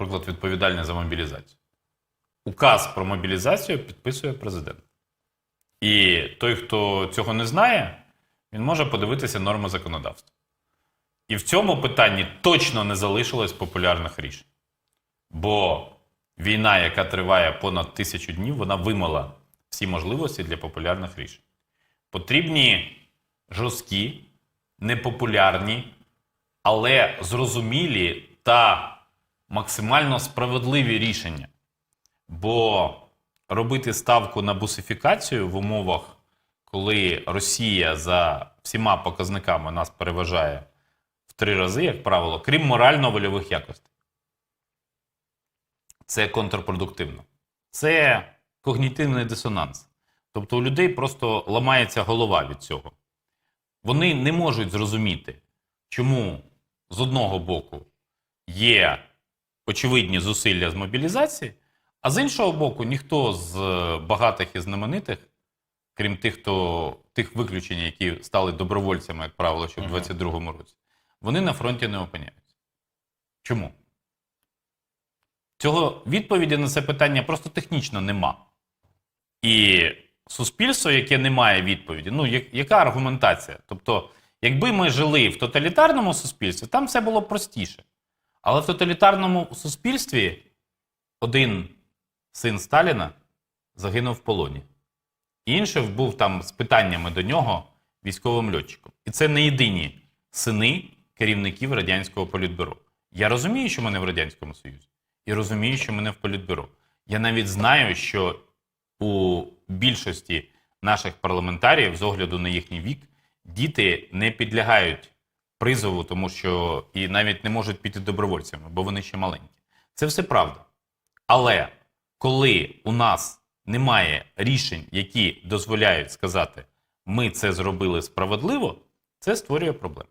наприклад, відповідальний за мобілізацію. Указ про мобілізацію підписує президент. І той, хто цього не знає, він може подивитися норми законодавства. І в цьому питанні точно не залишилось популярних рішень. Бо війна, яка триває понад тисячу днів, вона вимила всі можливості для популярних рішень. Потрібні жорсткі, непопулярні, але зрозумілі та максимально справедливі рішення. Бо робити ставку на бусифікацію в умовах, коли Росія за всіма показниками нас переважає в три рази, як правило, крім морально-вольових якостей. Це контрпродуктивно. Це когнітивний дисонанс. Тобто у людей просто ламається голова від цього. Вони не можуть зрозуміти, чому з одного боку є очевидні зусилля з мобілізації, а з іншого боку, ніхто з е, багатих і знаменитих, крім тих, хто тих виключень, які стали добровольцями, як правило, ще в Мгм. 22-му році, вони на фронті не опиняються. Чому? Цього відповіді на це питання просто технічно нема. І суспільство, яке не має відповіді, ну я- яка аргументація? Тобто, якби ми жили в тоталітарному суспільстві, там все було простіше. Але в тоталітарному суспільстві один син Сталіна загинув в полоні. Інший був там з питаннями до нього військовим льотчиком. І це не єдині сини керівників радянського політбюро. Я розумію, що ми не в Радянському Союзі, і розумію, що ми не в політбюро. Я навіть знаю, що у більшості наших парламентарів, з огляду на їхній вік, діти не підлягають призову, тому що і навіть не можуть піти добровольцями, бо вони ще маленькі. Це все правда. Але коли у нас немає рішень, які дозволяють сказати, ми це зробили справедливо, це створює проблеми.